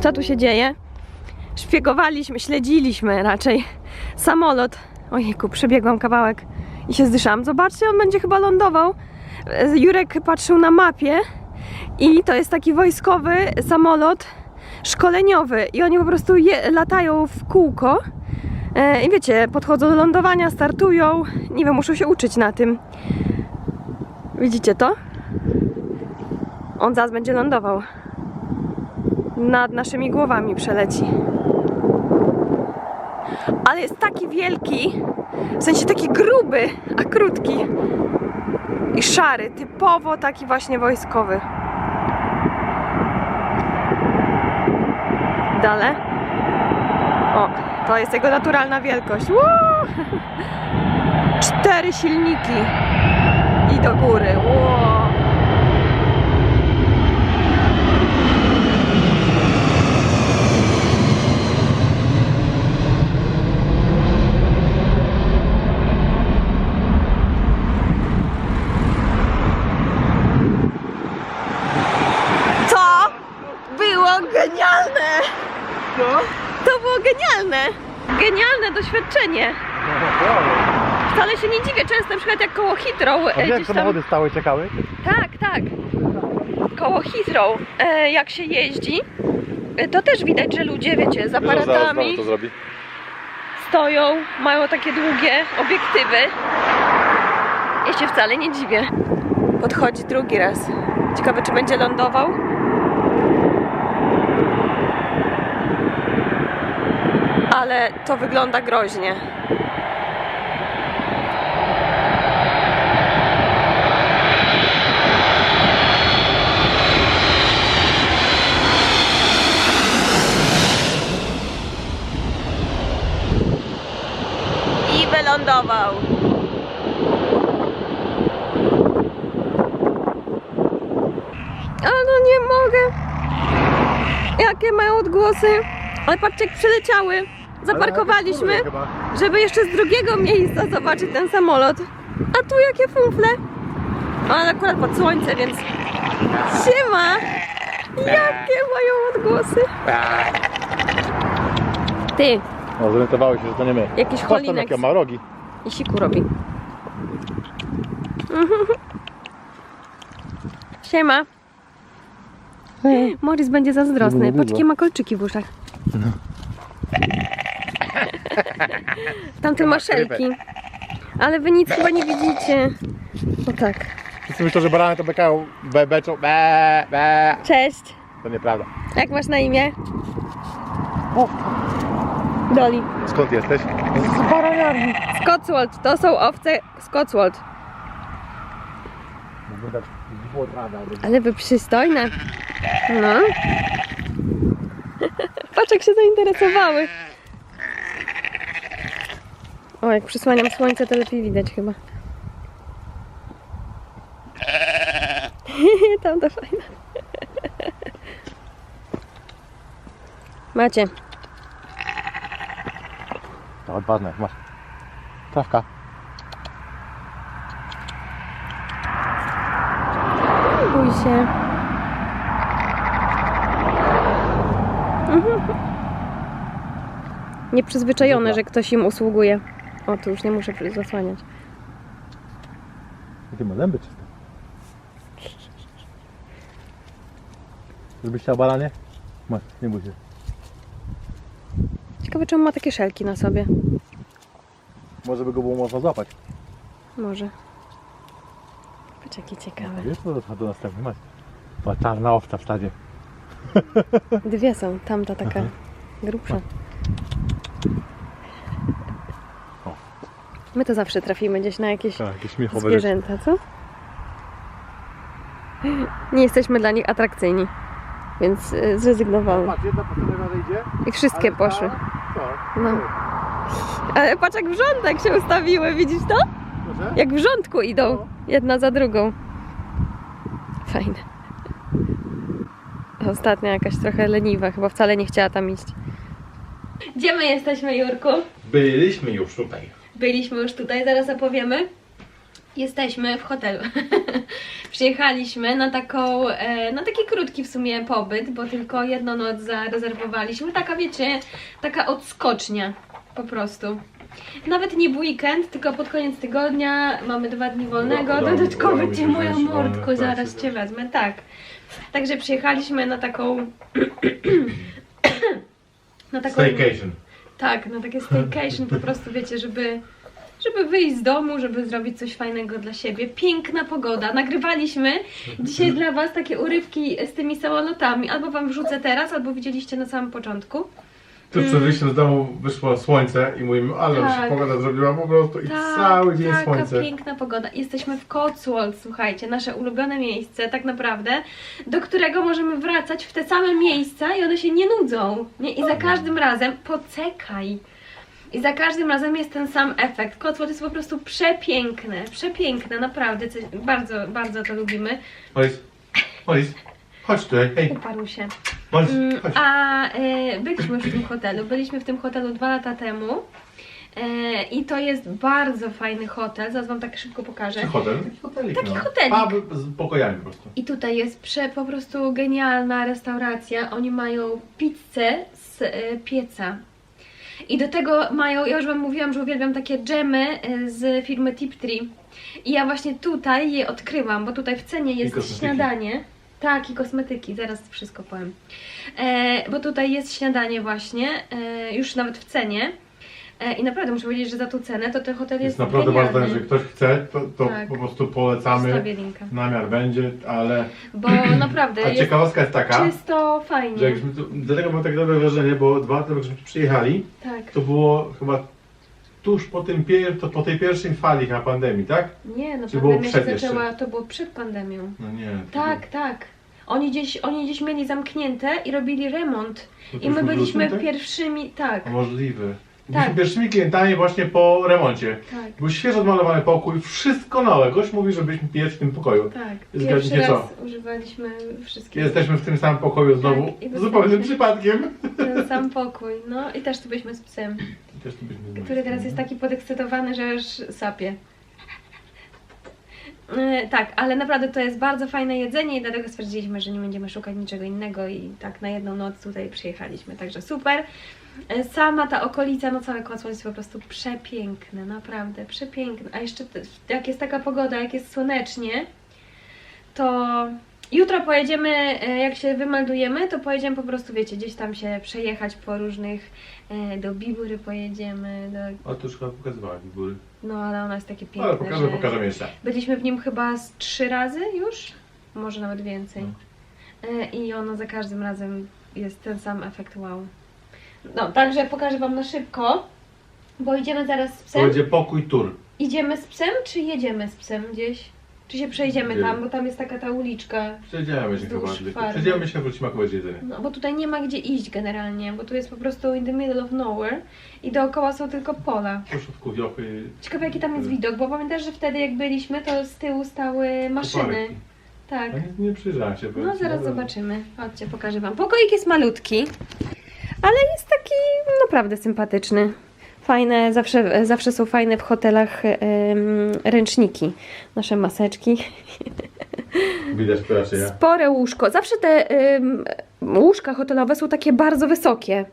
co tu się dzieje. Szpiegowaliśmy, śledziliśmy raczej samolot. Ojejku, przebiegłam kawałek i się zdyszałam. Zobaczcie, on będzie chyba lądował. Jurek patrzył na mapie i to jest taki wojskowy samolot szkoleniowy i oni po prostu je, latają w kółko. E, I wiecie, podchodzą do lądowania, startują. Nie wiem, muszą się uczyć na tym. Widzicie to? On zaraz będzie lądował. Nad naszymi głowami przeleci. Ale jest taki wielki, w sensie taki gruby, a krótki. I szary, typowo taki właśnie wojskowy. Dalej. O, to jest jego naturalna wielkość. Woo! Cztery silniki. I do góry. Wow. To było genialne! Co? To było genialne! Genialne doświadczenie! Wcale się nie dziwię, często na przykład jak koło Heathrow A e, jak gdzieś tam... samochody stałe czekały? Tak, tak. Koło Heathrow, e, jak się jeździ, e, to też widać, że ludzie, wiecie, z aparatami to zrobi. stoją, mają takie długie obiektywy. Ja się wcale nie dziwię. Podchodzi drugi raz. Ciekawe, czy będzie lądował. Ale to wygląda groźnie. I wylądował. Ale no nie mogę. Jakie mają odgłosy. Ale patrzcie, jak przyleciały. Zaparkowaliśmy, żeby jeszcze z drugiego miejsca zobaczyć ten samolot. A tu jakie fumfle. Ale akurat pod słońce, więc... Siema! Jakie mają odgłosy. Ty, No zorientowały się, że to nie my. Jakiś Patrz tam holinex. jakie ma rogi. i siku robi. Siema. Morris będzie zazdrosny. Patrz, jakie ma kolczyki w uszach. Tamten ma szelki. Ale wy nic chyba nie widzicie. O tak. Wszyscy myślą, że barany to bekają, be, beczą, be, be. Cześć. To nieprawda. Jak masz na imię? Doli. Skąd jesteś? Z baraniarni. Scotswold. To są owce Scotswold. Ale wy przystojne. No. Patrz jak się zainteresowały. O, jak przysłaniam słońce, to lepiej widać chyba. Tam to fajne. Macie. To odważne, masz. Trawka. Nie bój się. Mhm. Nieprzyzwyczajone, że ktoś im usługuje. O, tu już nie muszę zasłaniać. Jakie ma zęby czyste. Żebyś chciał baranie? Masz, nie bój się. Ciekawe, czemu ma takie szelki na sobie. Może by go było można złapać. Może. Patrz, jakie ciekawe. Wiesz, co do następny masz. Była czarna owca w stadzie. Dwie są. Tamta taka grubsza. My to zawsze trafimy gdzieś na jakieś Tak, jakieś rzeczy. zwierzęta, co? Nie jesteśmy dla nich atrakcyjni, więc y, zrezygnowały. Patrz, jedna. I wszystkie ale poszły. ta- Tak. No. Ale patrz jak w rządek się ustawiły, widzisz to? Proszę? Jak w rządku idą, No. jedna za drugą. Fajne. Ostatnia jakaś trochę leniwa, chyba wcale nie chciała tam iść. Gdzie my jesteśmy, Jurku? Byliśmy już tutaj. Byliśmy już tutaj, zaraz opowiemy. Jesteśmy w hotelu. Przyjechaliśmy na taką, e, na taki krótki w sumie pobyt, bo tylko jedną noc zarezerwowaliśmy. Taka wiecie, taka odskocznia po prostu. Nawet nie weekend, tylko pod koniec tygodnia mamy dwa dni wolnego. Udało- Dodatkowo cię mordku, w zaraz cię wezmę, tak. Także przyjechaliśmy na taką. na taką. Staycation. Tak, na takie staycation po prostu wiecie, żeby, żeby wyjść z domu, żeby zrobić coś fajnego dla siebie. Piękna pogoda. Nagrywaliśmy dzisiaj dla Was takie urywki z tymi samolotami. Albo Wam wrzucę teraz, albo widzieliście na samym początku. Tu przed wyjściem z domu wyszło słońce i mówimy, ale Tak. się pogoda zrobiła po prostu i Tak, cały dzień taka słońce. piękna pogoda. Jesteśmy w Cotswold, słuchajcie, nasze ulubione miejsce, tak naprawdę, do którego możemy wracać w te same miejsca i one się nie nudzą. Nie? I za każdym razem, poczekaj, i za każdym razem jest ten sam efekt. Cotswold jest po prostu przepiękne, przepiękne, naprawdę, coś, bardzo, bardzo to lubimy. Molis, Molis, chodź tutaj, hej, Uparł się. Mm, chodź. A e, byliśmy w tym hotelu. Byliśmy w tym hotelu dwa lata temu. E, I to jest bardzo fajny hotel. Zaraz wam tak szybko pokażę. Czy hotel? Taki hotelik, Taki no. hotelik. Pub z pokojami po prostu. I tutaj jest prze, po prostu genialna restauracja. Oni mają pizzę z e, pieca. I do tego mają, ja już Wam mówiłam, że uwielbiam takie dżemy e, z firmy Tiptree. I ja właśnie tutaj je odkryłam, bo tutaj w cenie jest kosmetyki. śniadanie. Tak, i kosmetyki, zaraz wszystko powiem. E, bo tutaj jest śniadanie właśnie, e, już nawet w cenie. E, I naprawdę muszę powiedzieć, że za tą cenę to ten hotel jest, Jest naprawdę genialny. bardzo, jeżeli ktoś chce, to, to Tak. po prostu polecamy. Linka. Namiar będzie, ale Bo naprawdę a jest ciekawostka jest taka, czysto, że fajnie. jakśmy tu, dlatego mam tak dobre wrażenie, bo dwa lata temu, żeśmy tu przyjechali, Tak. to było chyba tuż po, tym pier, to po tej pierwszej fali chyba pandemii, tak? Nie, no Czy było pandemia się przed jeszcze? zaczęła, to było przed pandemią. No nie. to Tak, tak. Oni gdzieś, oni gdzieś mieli zamknięte i robili remont. było- to I my byliśmy tak? pierwszymi, tak, Możliwe. Tak. Byliśmy pierwszymi klientami właśnie po remoncie. tak, Był świeżo odmalowany pokój, wszystko nowe. Gość mówi, że byliśmy pierwsi w tym pokoju. tak. Zgadnijcie Pierwszy raz co? używaliśmy wszystkiego. Jesteśmy w tym samym pokoju znowu, Tak, i zupełnym dostaliśmy- przypadkiem. Ten sam pokój. No i też tu byliśmy z psem, Też tu byliśmy z który teraz jest taki podekscytowany, że już sapie. E, Tak, ale naprawdę to jest bardzo fajne jedzenie i dlatego stwierdziliśmy, że nie będziemy szukać niczego innego i tak na jedną noc tutaj przyjechaliśmy, także super. E, Sama ta okolica, no całe Kocław jest po prostu przepiękne, naprawdę przepiękne. A jeszcze jak jest taka pogoda, jak jest słonecznie, to jutro pojedziemy, e, jak się wymeldujemy, to pojedziemy po prostu, wiecie, gdzieś tam się przejechać po różnych, e, do Bibury pojedziemy, do, O, to już chyba pokazywała góry. no ale ona jest takie piękne, Ale pokażę, że... pokażę jeszcze. Byliśmy w nim chyba z trzy razy już, może nawet więcej. No. I ono za każdym razem jest ten sam efekt wow. No, także pokażę Wam na szybko, bo idziemy zaraz z To psem. będzie pokój tour. Idziemy z psem, czy jedziemy z psem gdzieś? Czy się przejdziemy Idziemy. tam, bo tam jest taka ta uliczka. Przejdziemy się Wzdłuż chyba. tylko. farmy. Przejdziemy się, wrócimy, będzie jedzenie. No, bo tutaj nie ma gdzie iść generalnie, bo tu jest po prostu in the middle of nowhere i dookoła są tylko pola. Poszówku, wiochy, Ciekawe jaki tam jest Tyle. widok, bo pamiętasz, że wtedy jak byliśmy, to z tyłu stały maszyny. Tak. Nie, nie przyjrzałem się. No ci, zaraz ale- zobaczymy. Chodźcie, pokażę Wam. Pokoik jest malutki, ale jest taki naprawdę sympatyczny. Fajne, zawsze, zawsze są fajne w hotelach ręczniki. Nasze maseczki. Widać raczej, ja. Spore łóżko. Zawsze te łóżka hotelowe są takie bardzo wysokie.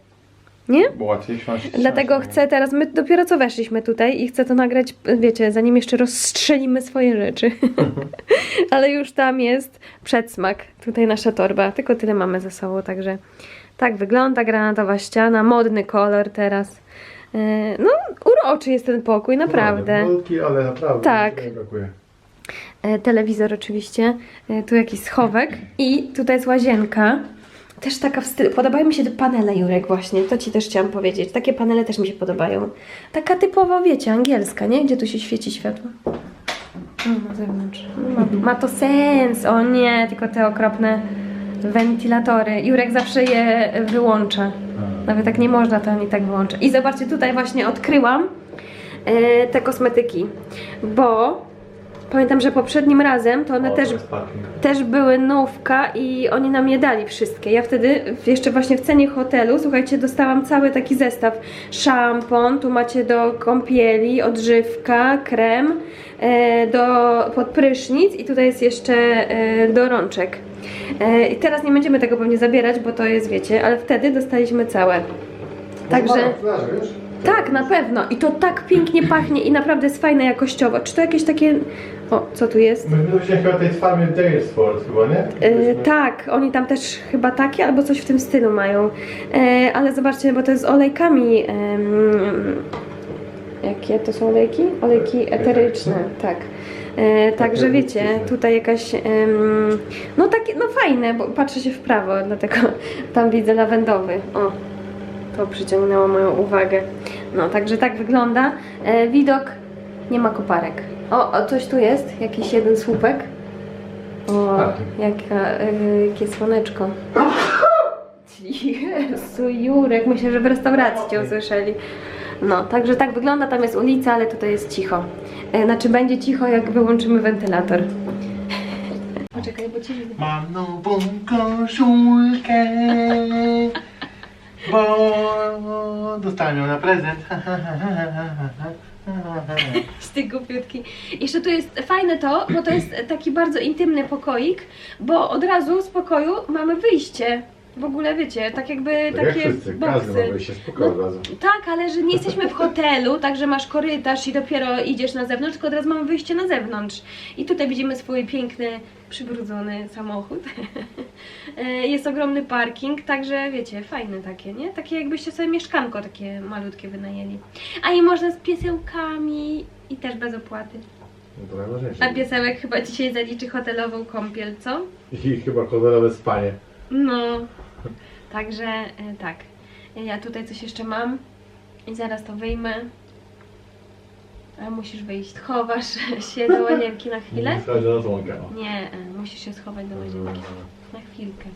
Nie? Bo łatwiej siąść. Dlatego siąść, chcę teraz, my dopiero co weszliśmy tutaj i chcę to nagrać, wiecie, zanim jeszcze rozstrzelimy swoje rzeczy. Ale już tam jest przedsmak, tutaj nasza torba, tylko tyle mamy ze sobą, także tak wygląda granatowa ściana, modny kolor teraz. E, No, uroczy jest ten pokój, naprawdę. Malutki, ale naprawdę. Tak. brakuje. E, Telewizor oczywiście, e, tu jakiś schowek i tutaj jest łazienka. Też taka w stylu, podobają mi się te panele Jurek właśnie, to Ci też chciałam powiedzieć. Takie panele też mi się podobają. Taka typowo, wiecie, angielska, nie? Gdzie tu się świeci światło. O, na zewnątrz. Ma, ma to sens, o nie, tylko te okropne wentylatory. Jurek zawsze je wyłącza. Nawet jak nie można, to oni tak wyłącza. I zobaczcie, tutaj właśnie odkryłam e, te kosmetyki, bo Pamiętam, że poprzednim razem to one też, też były nówka i oni nam je dali wszystkie. Ja wtedy jeszcze właśnie w cenie hotelu, słuchajcie, dostałam cały taki zestaw. Szampon, tu macie do kąpieli, odżywka, krem, e, do, pod prysznic i tutaj jest jeszcze e, do rączek. E, I teraz nie będziemy tego pewnie zabierać, bo to jest, wiecie, ale wtedy dostaliśmy całe. Także... Tak, na pewno. I to tak pięknie pachnie i naprawdę jest fajne jakościowo. Czy to jakieś takie... O, co tu jest? My byliśmy chyba tej farmie Dalesport chyba, nie? E, tak, oni tam też chyba takie albo coś w tym stylu mają. E, ale zobaczcie, bo to jest z olejkami. jakie to są olejki? Olejki eteryczne, tak. E, także wiecie, tutaj jakaś. no takie, no fajne, bo patrzę się w prawo, dlatego tam widzę lawendowy. O, to przyciągnęło moją uwagę. No, także tak wygląda. E, widok nie ma koparek. O, o, coś tu jest, jakiś jeden słupek. O, Tak. jaka, y, jakie słoneczko. Jezu, Jurek, myślę, że w restauracji Cię usłyszeli. No, także tak wygląda, tam jest ulica, ale tutaj jest cicho. E, Znaczy będzie cicho, jak wyłączymy wentylator. Poczekaj, bo widzę. Mam nową koszulkę, bo dostałem ją na prezent. Z tych głupiutki. Jeszcze tu jest fajne to, bo to jest taki bardzo intymny pokoik, bo od razu z pokoju mamy wyjście. W ogóle wiecie, tak jakby takie boksy. się spokojnie od razu. Tak, ale że nie jesteśmy w hotelu, także masz korytarz i dopiero idziesz na zewnątrz, tylko teraz mamy wyjście na zewnątrz. I tutaj widzimy swój piękny, przybrudzony samochód. E, Jest ogromny parking, także wiecie, fajne takie, nie? Takie jakbyście sobie mieszkanko takie malutkie wynajęli. A i można z piesełkami i też bez opłaty. No to najważniejsze. A piesełek chyba dzisiaj zaliczy hotelową kąpiel, co? I chyba hotelowe spanie. No, także e, tak. Ja tutaj coś jeszcze mam i zaraz to wyjmę. A musisz wyjść. Chowasz się do łazienki na chwilę? Wchodzi na słonkę. o. Nie, e, musisz się schować do łazienki. Na chwilkę.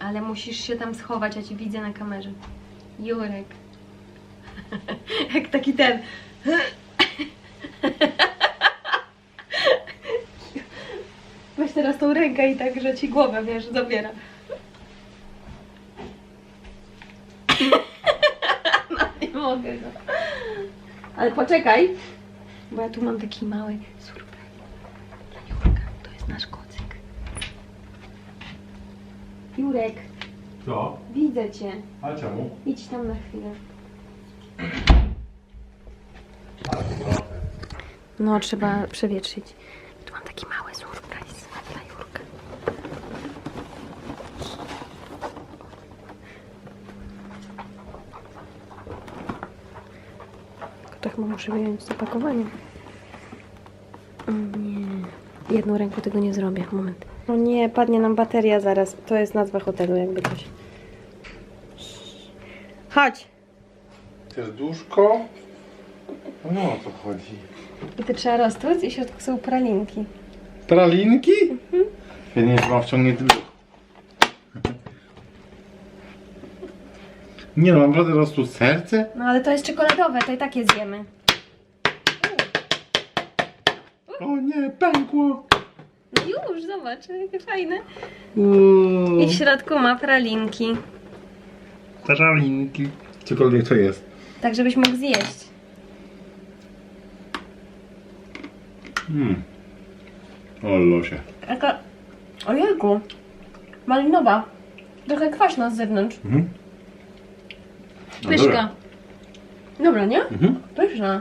Ale musisz się tam schować, ja cię widzę na kamerze. Jurek. Jak taki ten. Weź teraz tą rękę i tak, że ci głowę, wiesz, zabiera. No, nie mogę go. Ale poczekaj, bo ja tu mam taki mały surprise dla Jurka. To jest nasz kocyk. Jurek, Co? widzę cię. A czemu? Idź tam na chwilę. No, trzeba przewietrzyć. Tu mam taki mały surprise dla Jurka. Chyba muszę wyjąć z opakowania. O nie. Jedną ręką tego nie zrobię. Moment. O nie, padnie nam bateria zaraz. To jest nazwa hotelu, jakby coś. Chodź. Serduszko? No o co chodzi? I to trzeba roztłuc i w środku są pralinki. Pralinki? Ja nie wiem, czy mam wciągnięty brzuch. Nie no, mam naprawdę rosło serce? No ale to jest czekoladowe, to i tak je zjemy. O nie, pękło! No już, zobacz, jakie fajne. I w środku ma pralinki. pralinki. Cokolwiek to jest. Tak, żebyś mógł zjeść. Hmm. O losie. Jaka... Ojejku. Malinowa. Trochę kwaśna z zewnątrz. Mhm. No Pyszka. dobra. Dobra, nie? Mhm. Pyszna.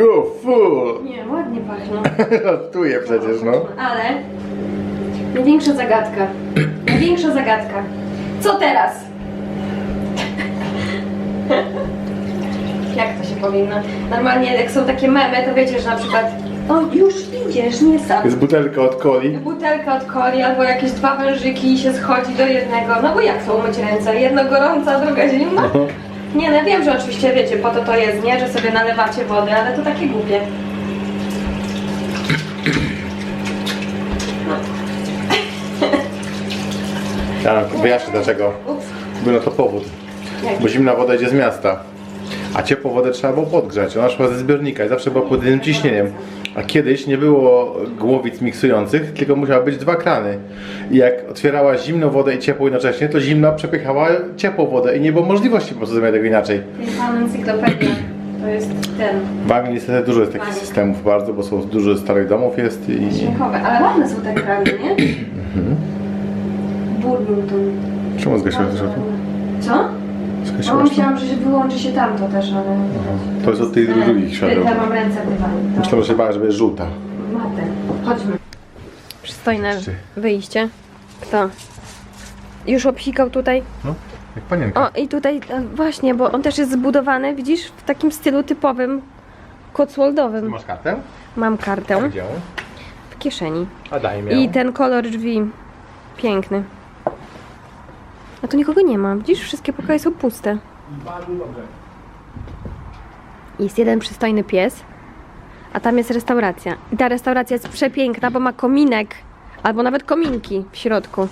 O, fu! Nie, ładnie pachnie. Ratuję przecież, no. Ale największa zagadka. Największa zagadka. Co teraz? Jak to się powinno? Normalnie jak są takie memy, to wiecie, że na przykład o już idziesz, nie sam. Jest butelka od coli. Butelka od coli albo jakieś dwa wężyki i się schodzi do jednego. No bo jak są umyć ręce? Jedno gorące, a druga zimna? Nie, no wiem, że oczywiście wiecie, po to to jest, nie? Że sobie nalewacie wody, ale to takie głupie. Tak, wyjaśnię dlaczego. Ups. Był na to powód. Jak? Bo zimna woda idzie z miasta. A ciepłą wodę trzeba było podgrzać. Ona szła ze zbiornika i zawsze była pod jednym ciśnieniem. A kiedyś nie było głowic miksujących, tylko musiały być dwa krany. I jak otwierała zimną wodę i ciepłą jednocześnie, to zimna przepychała ciepłą wodę i nie było możliwości po prostu zrobienia tego inaczej. Pan encyklopedia. To jest ten. W Anglii niestety dużo jest takich systemów bardzo, bo są dużo starych domów jest i... Dźwiękowe, ale ładne są te krany, nie? Mhm. Burmington. Czemu zgasiłeś to światło? Co? No Zgasiłaś to? myślałam, że się wyłączy się tamto też, ale... To jest od tych drugich świateł. Ja mam ręce w dywanie. Myślałem, że się bała, że będzie żółta. Matę. Chodźmy. Przystojne Trzy. wyjście. Kto? Już obsikał tutaj. No, jak panienka. O, i tutaj e, właśnie, bo on też jest zbudowany, widzisz, w takim stylu typowym Cotswoldowym. Masz kartę? Mam kartę Gdzie? w kieszeni. A daj mi I ten kolor drzwi piękny. A tu nikogo nie ma. Widzisz, wszystkie pokoje są puste. Jest jeden przystojny pies, a tam jest restauracja. I ta restauracja jest przepiękna, bo ma kominek, albo nawet kominki w środku.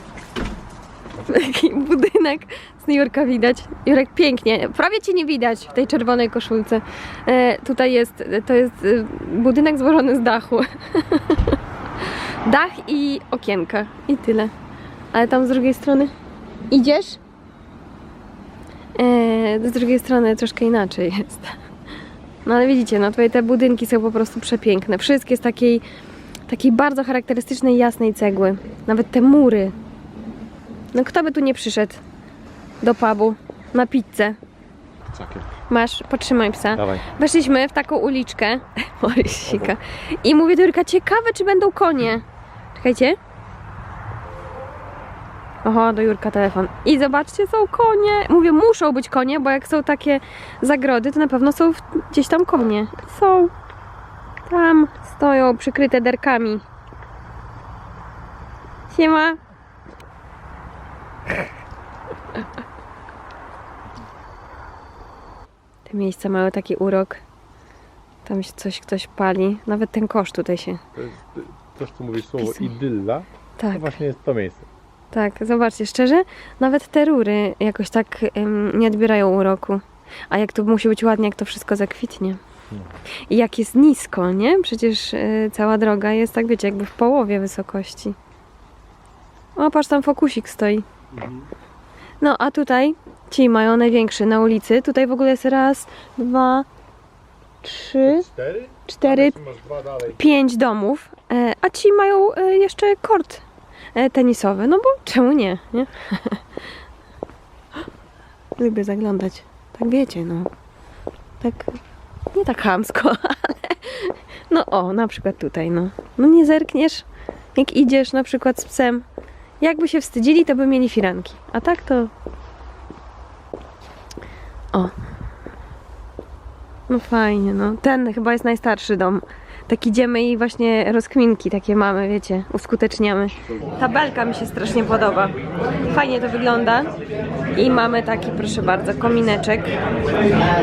Taki budynek z New Yorka widać. Jurek, pięknie. Prawie cię nie widać w tej czerwonej koszulce. E, tutaj jest, to jest e, budynek złożony z dachu. Dach i okienka. I tyle. Ale tam z drugiej strony. Idziesz? Eee, z drugiej strony troszkę inaczej jest. No ale widzicie, no tutaj te budynki są po prostu przepiękne. Wszystkie z takiej, takiej bardzo charakterystycznej, jasnej cegły. Nawet te mury. No kto by tu nie przyszedł do pubu na pizzę? Cakier. Masz, potrzymaj psa. Dawaj. Weszliśmy w taką uliczkę. Morysika. I mówię do Jurka, ciekawe czy będą konie. Czekajcie. Oho, do Jurka telefon. I zobaczcie, są konie. Mówię, muszą być konie, bo jak są takie zagrody, to na pewno są gdzieś tam konie. Są. Tam stoją przykryte derkami. Siema. Te miejsca mają taki urok. Tam się coś ktoś pali. Nawet ten kosz tutaj się. To jest to, co mówisz słowo idylla, to Tak, właśnie jest to miejsce. Tak. Zobaczcie, szczerze, nawet te rury jakoś tak ym, nie odbierają uroku. A jak to musi być ładnie, jak to wszystko zakwitnie. I jak jest nisko, nie? Przecież y, cała droga jest tak, wiecie, jakby w połowie wysokości. O, patrz, tam fokusik stoi. No, a tutaj ci mają największy na ulicy. Tutaj w ogóle jest raz, dwa, trzy, Cztery? cztery, Masz dwa dalej. pięć domów, e, a ci mają e, jeszcze kort e, tenisowy. No bo czemu nie, nie? Lubię zaglądać. Tak wiecie, no. Tak, nie tak chamsko, ale no o, na przykład tutaj, no. No nie zerkniesz, jak idziesz na przykład z psem. Jakby się wstydzili, to by mieli firanki. A tak to... O. No fajnie, no. Ten chyba jest najstarszy dom. Tak idziemy i właśnie rozkminki takie mamy, wiecie, uskuteczniamy. Tabelka mi się strasznie podoba. Fajnie to wygląda. I mamy taki, proszę bardzo, komineczek.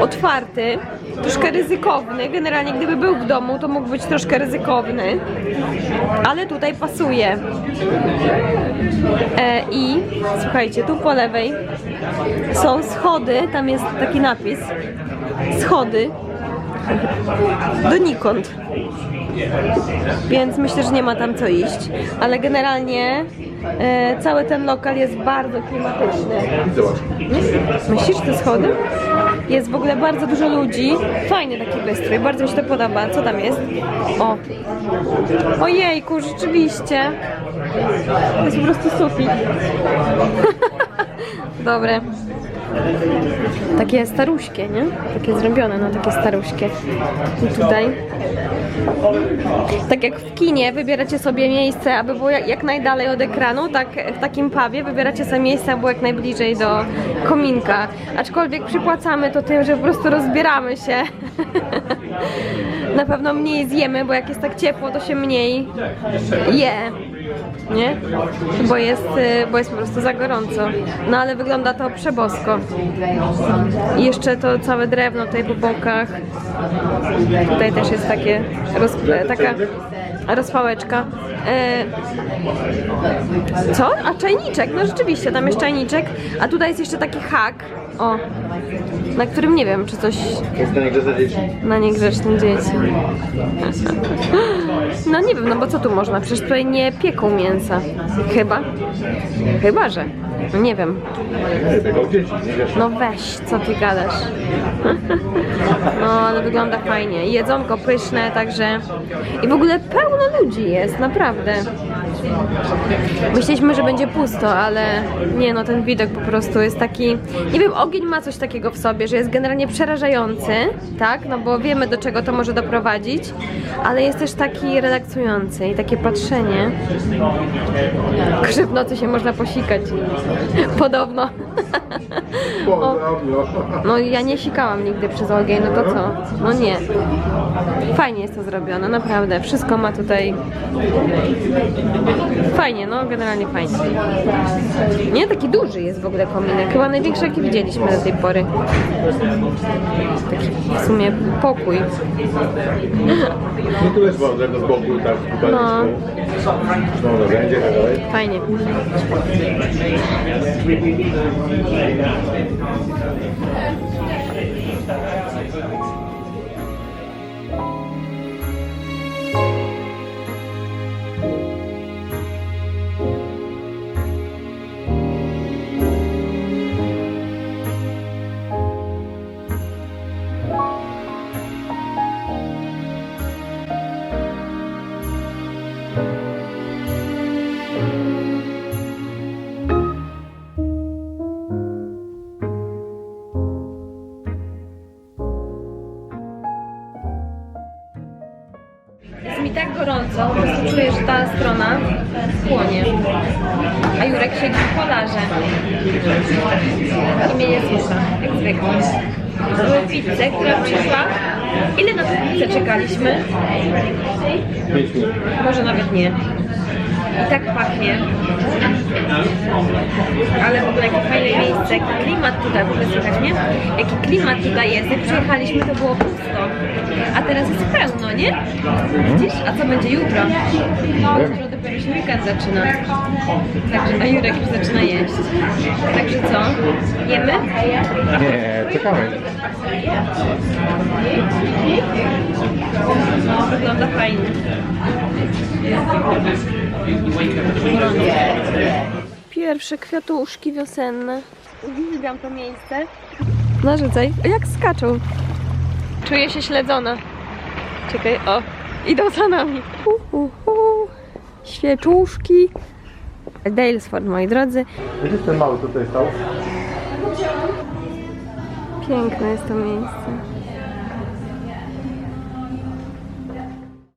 Otwarty, troszkę ryzykowny. Generalnie gdyby był w domu, to mógł być troszkę ryzykowny. Ale tutaj pasuje. E, I słuchajcie, tu po lewej są schody, tam jest taki napis. Schody donikąd. Więc myślę, że nie ma tam co iść. Ale generalnie e, cały ten lokal jest bardzo klimatyczny. Myślisz, te schody? Jest w ogóle bardzo dużo ludzi. Fajny taki wystrój, bardzo mi się to podoba. Co tam jest? O! Ojejku, rzeczywiście. To jest po prostu sufit. Dobre. Takie staruśkie, nie? Takie zrobione, no takie staruśkie. I tutaj. Tak jak w kinie wybieracie sobie miejsce, aby było jak, najdalej od ekranu, tak w takim pubie wybieracie sobie miejsce, aby było jak najbliżej do kominka. Aczkolwiek przypłacamy to tym, że po prostu rozbieramy się. Na pewno mniej zjemy, bo jak jest tak ciepło, to się mniej je. Nie? Bo jest, y, bo jest po prostu za gorąco. No ale wygląda to przebosko. I jeszcze to całe drewno tutaj po bokach. Tutaj też jest takie roz, taka rozpałeczka. E, co? A czajniczek? No rzeczywiście, tam jest czajniczek. A tutaj jest jeszcze taki hak. O, na którym nie wiem, czy coś Jest to nie za dzieci. na niegrzeczne dzieci. No nie wiem, no bo co tu można? Przecież tutaj nie pieką mięsa. Chyba. Chyba, że. No nie wiem. No weź, co ty gadasz? No, ale wygląda fajnie. Jedzonko pyszne, także... I w ogóle pełno ludzi jest, naprawdę. Myśleliśmy, że będzie pusto, ale nie no, ten widok po prostu jest taki... Nie wiem, ogień ma coś takiego w sobie, że jest generalnie przerażający, tak? No bo wiemy, do czego to może doprowadzić, ale jest też taki relaksujący i takie patrzenie. W nocy się można posikać. Podobno. Podobno. No ja nie sikałam nigdy przez ogień, no to co? No nie. Fajnie jest to zrobione, naprawdę. Wszystko ma tutaj... Fajnie, no generalnie fajnie. Nie, taki duży jest w ogóle kominek. Chyba największy jaki widzieliśmy do tej pory. Taki w sumie pokój. No tu jest do boku, tak. No. Dalej. Fajnie. Tak gorąco, po prostu czuję, że ta strona płonie. A Jurek siedzi w polarze. I mnie nie słucha, jak zwykle. Mamy pizzę, która przyszła. Ile na tę pizzę czekaliśmy? Może nawet nie. I tak pachnie. Ale w ogóle jakie fajne miejsce, jaki klimat tutaj, w ogóle słychać mnie? Jaki klimat tutaj jest. Jak przyjechaliśmy to było pusto. A teraz jest pełno, nie? Widzisz? A co będzie jutro? Jutro dopiero się weekend zaczyna. Także, a Jurek już zaczyna jeść. Także co? Jemy? Nie, czekamy. No, wygląda fajnie. Pierwsze kwiatuszki wiosenne. Uwielbiam to miejsce. Narzucaj. Jak skaczą. Czuję się śledzona. Czekaj, o. Idą za nami. Uh, uh, uh. Świeczuszki. Dalesford, moi drodzy. Widzisz ten mały tutaj stał? Piękne jest to miejsce.